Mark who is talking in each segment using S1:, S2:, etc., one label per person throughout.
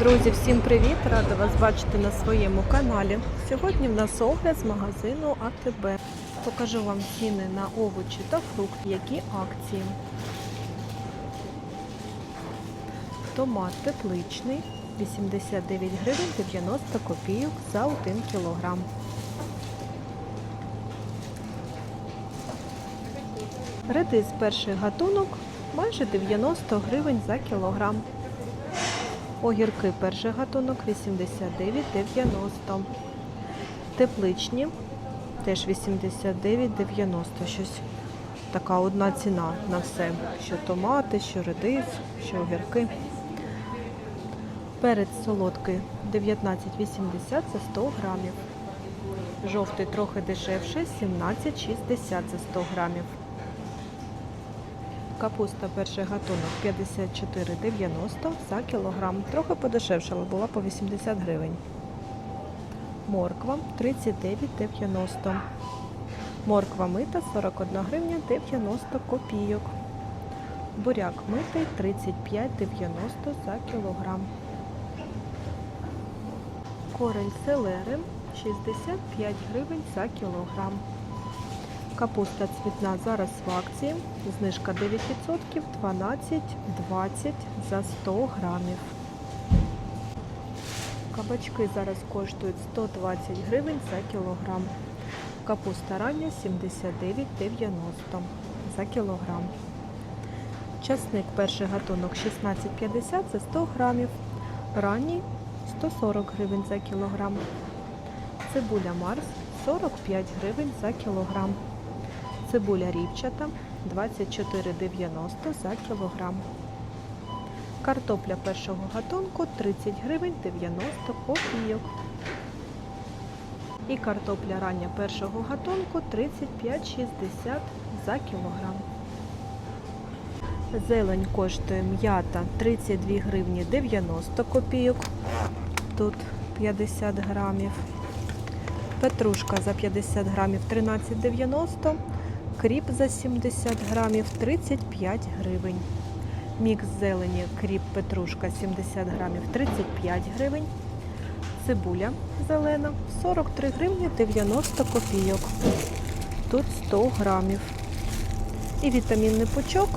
S1: Друзі, всім привіт! Рада вас бачити на своєму каналі. Сьогодні в нас огляд з магазину АТБ. Покажу вам ціни на овочі та фрукти, які акції. Томат тепличний 89 гривень 90 копійок за 1 кілограм. Редис перший гатунок майже 90 гривень за кілограм. Огірки перший гатунок 89,90. Тепличні теж 89,90. Щось така одна ціна на все. Що томати, що редис, що огірки. Перець солодкий 19,80 за 100 грамів. Жовтий трохи дешевше 17,60 за 100 грамів. Капуста перший гатунок 54,90 за кілограм. Трохи подешевшала, була по 80 гривень. Морква 39,90. Морква мита 41 гривня 90 копійок. Буряк митий 35,90 за кілограм. Корень селери 65 гривень за кілограм. Капуста цвітна зараз в акції. Знижка 9%, 12,20 за 100 грамів. Кабачки зараз коштують 120 гривень за кілограм. Капуста рання 79,90 за кілограм. Часник перший гатунок 16,50 за 100 грамів. Ранній 140 гривень за кілограм. Цибуля Марс 45 гривень за кілограм. Цибуля рівчата 24,90 за кілограм. Картопля першого гатунку 30 гривень 90 копійок. І картопля рання першого гатунку 35,60 за кілограм. Зелень коштує м'ята 32 гривні 90 копійок. Тут 50 грамів. Петрушка за 50 грамів 13,90 кріп за 70 грамів 35 гривень. Мікс зелені кріп петрушка 70 грамів 35 гривень. Цибуля зелена 43 гривні 90 копійок. Тут 100 грамів. І вітамінний пучок,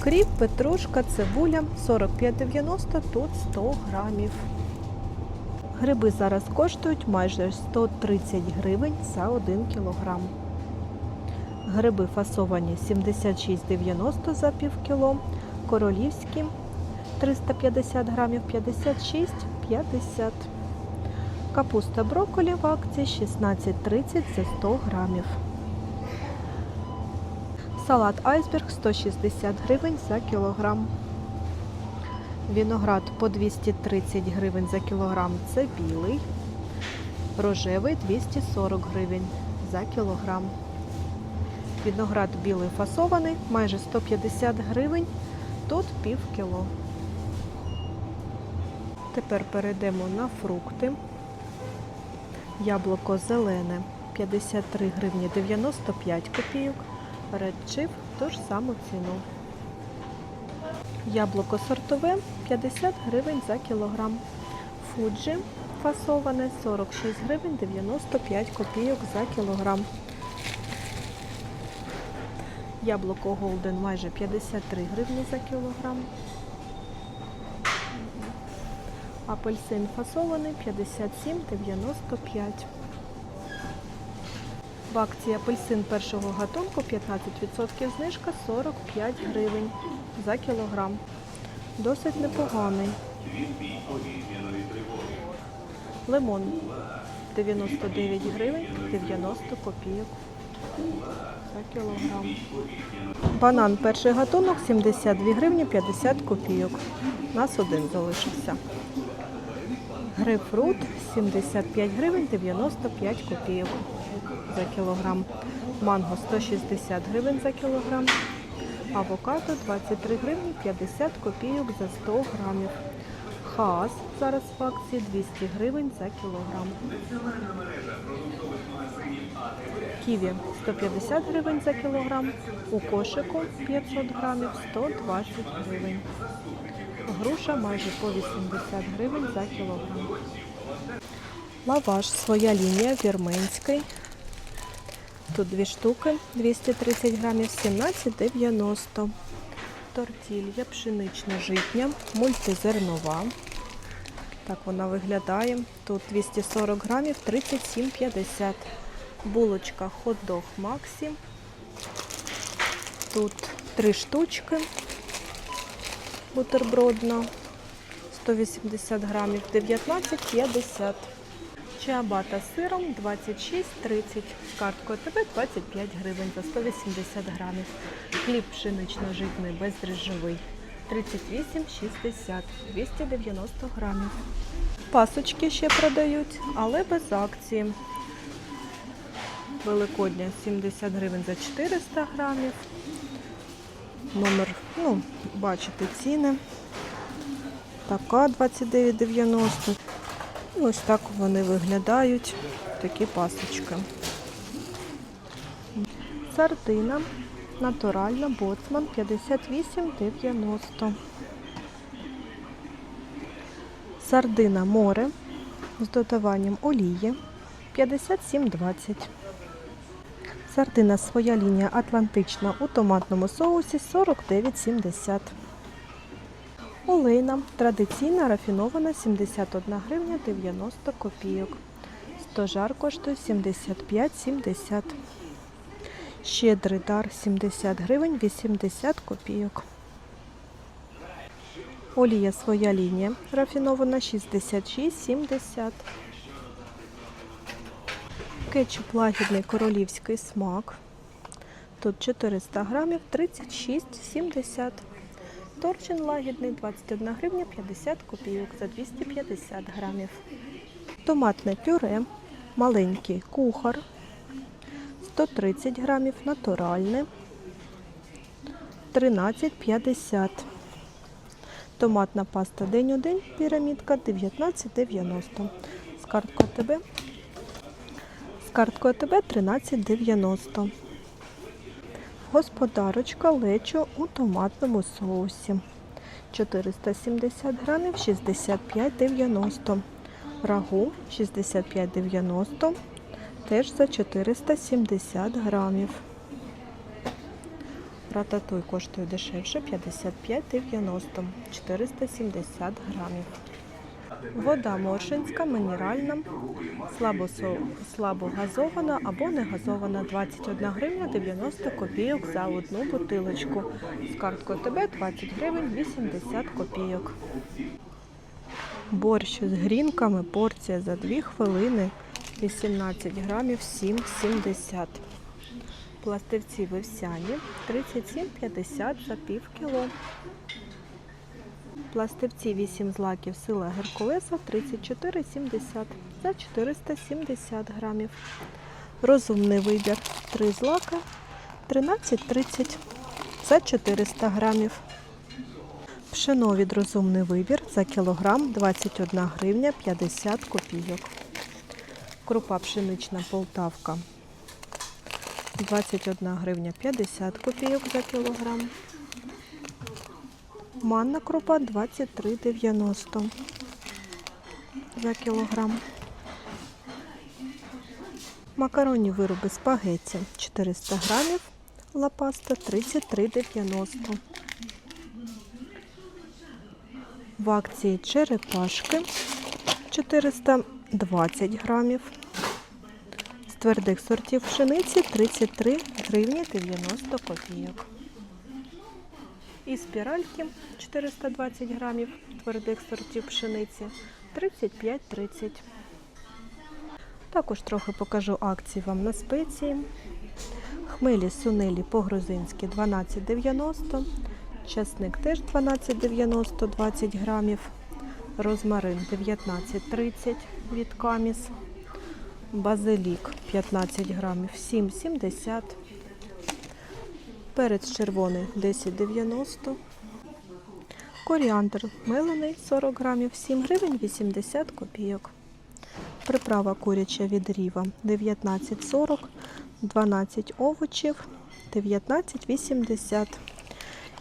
S1: кріп, петрушка, цибуля 45,90, тут 100 грамів. Гриби зараз коштують майже 130 гривень за 1 кілограм. Гриби фасовані 76,90 за пів кіло. Королівські 350 грамів 56,50. Капуста брокколі в акції 16,30 за 100 грамів. Салат айсберг 160 гривень за кілограм. Віноград по 230 гривень за кілограм це білий. Рожевий 240 гривень за кілограм. Виноград білий фасований, майже 150 гривень, тут пів кіло. Тепер перейдемо на фрукти. Яблуко зелене 53 гривні 95 копійок. Редчив ту ж саму ціну. Яблуко сортове 50 гривень за кілограм. Фуджі фасоване 46 гривень 95 копійок за кілограм. Яблуко Голден майже 53 гривні за кілограм. Апельсин фасований 57,95. В акції апельсин першого гатунку 15% знижка 45 гривень за кілограм. Досить непоганий. Лимон 99 гривень 90 копійок Банан перший гатунок 72 гривні 50 копійок. У нас один залишився. Грейпфрут 75 гривень 95 копійок за кілограм. Манго 160 гривень за кілограм. Авокадо 23 гривні 50 копійок за 100 грамів. Хаас зараз в акції 200 гривень за кілограм. Ківі 150 гривень за кілограм, у кошику 500 грамів 120 гривень. груша майже по 80 гривень за кілограм. Лаваш, своя лінія, вірменський. Тут дві штуки, 230 грамів, 17,90. Тортілья пшенично-житня, мультизернова. Так вона виглядає. Тут 240 грамів, 37,50. Булочка хот-дог Максі. Тут три штучки. Бутербродна. 180 грамів, 19,50. Чиабата з сиром 26,30. З карткою ТБ 25 гривень за 180 грамів. Хліб пшенично-житний бездріжджовий 38,60, 290 грамів. Пасочки ще продають, але без акції. Великодня 70 гривень за 400 грамів. Номер, ну, бачите, ціни. Така 29,90. Ось так вони виглядають, такі пасочки. Сардина натуральна, боцман 58,90. Сардина море з додаванням олії 57,20. Сардина своя лінія Атлантична у томатному соусі 49,70. Олейна традиційна рафінована 71 гривня 90 копійок. Стожар коштує 75,70. Щедрий дар 70 гривень 80 копійок. Олія своя лінія рафінована 66,70. Кетчуп лагідний королівський смак. Тут 400 грамів 36,70. Торчин лагідний 21 гривня 50 копійок за 250 грамів. Томатне пюре, маленький кухар 130 грамів, натуральне 13,50. Томатна паста день у день, пірамідка 19,90. З карткою ТБ. З карткою ТБ 13,90. Господарочка лечо у томатному соусі. 470 грамів 65,90. Рагу 65,90. Теж за 470 грамів. Рататуй коштує дешевше 55,90. 470 грамів. Вода моршинська, мінеральна, слабо, со- слабо газована або не газована 21 гривня 90 копійок за одну бутилочку. З карткою ТБ 20 гривень 80 копійок. Борщ з грінками, порція за 2 хвилини 18 грамів 7,70. Пластивці вивсяні 37,50 за пів кіло. Пластивці 8 злаків сила Геркулеса 34,70 за 470 грамів. Розумний вибір 3 злака 13,30 за 400 грамів. Пшено від розумний вибір за кілограм 21 гривня 50 копійок. Крупа пшенична полтавка 21 гривня 50 копійок за кілограм. Манна крупа 23,90 за кілограм. Макаронні вироби спагетті 400 грамів, лапаста 33,90. В акції черепашки 420 грамів. З твердих сортів пшениці 33 гривні 90 копійок. І спіральки 420 грамів твердих сортів пшениці 35,30. Також трохи покажу акції вам на спеції. Хмелі сунелі по-грузинськи 12,90. Часник теж 12,90 20 грамів. Розмарин 19,30 від каміс. Базилік 15 грамів 7,70. Перець червоний 10,90. Коріандр мелений 40 грамів 7 гривень 80 копійок. Приправа куряча від Ріва 19,40, 12 овочів 19,80.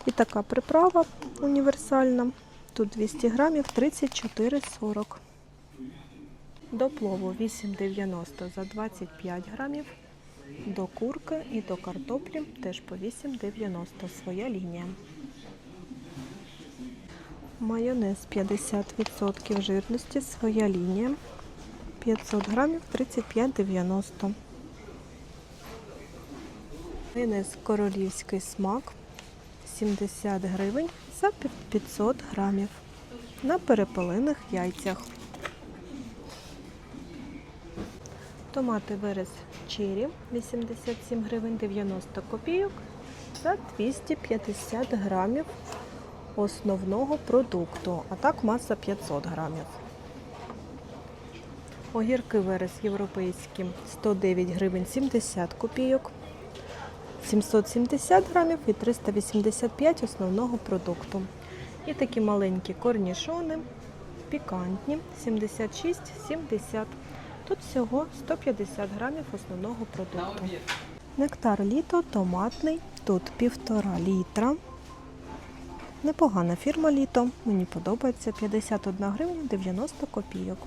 S1: І така приправа універсальна Тут 200 грамів 34,40. До плову 8,90 за 25 грамів. До курки і до картоплі теж по 8,90 своя лінія. Майонез 50% жирності, своя лінія. 500 грамів 35,90. Майонез королівський смак 70 гривень за 500 грамів на перепелиних яйцях. Томати верес чері 87 гривень 90 копійок за 250 грамів основного продукту, а так маса 500 грамів. Огірки верес європейські 109 гривень 70 копійок. 770 грамів і 385 основного продукту. І такі маленькі корнішони, пікантні 76,70. Тут всього 150 грамів основного продукту. Нектар літо томатний, тут півтора літра. Непогана фірма літо, мені подобається 51 гривня 90 копійок.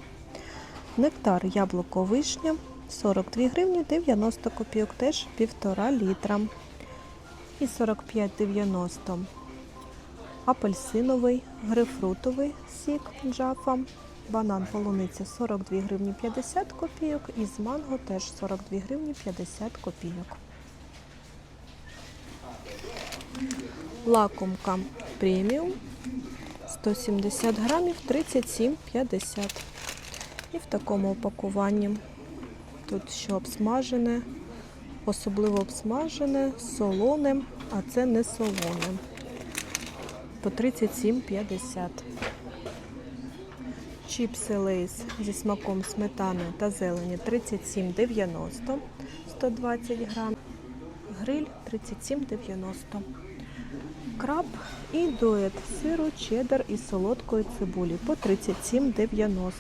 S1: Нектар яблуко вишня 42 гривні 90 копійок, теж півтора літра. І 45,90 апельсиновий, грейпфрутовий сік джафа, банан полуниця 42 гривні 50 копійок і з манго теж 42 гривні 50 копійок. Лакомка преміум 170 грамів 37,50. І в такому опакуванні. Тут що обсмажене, особливо обсмажене, солоне, а це не солоне. По 37,50. Чіпси лейс зі смаком сметани та зелені 37,90 120 грам. Гриль 37,90. Краб і дует сиру, чеддер і солодкої цибулі по 37,90.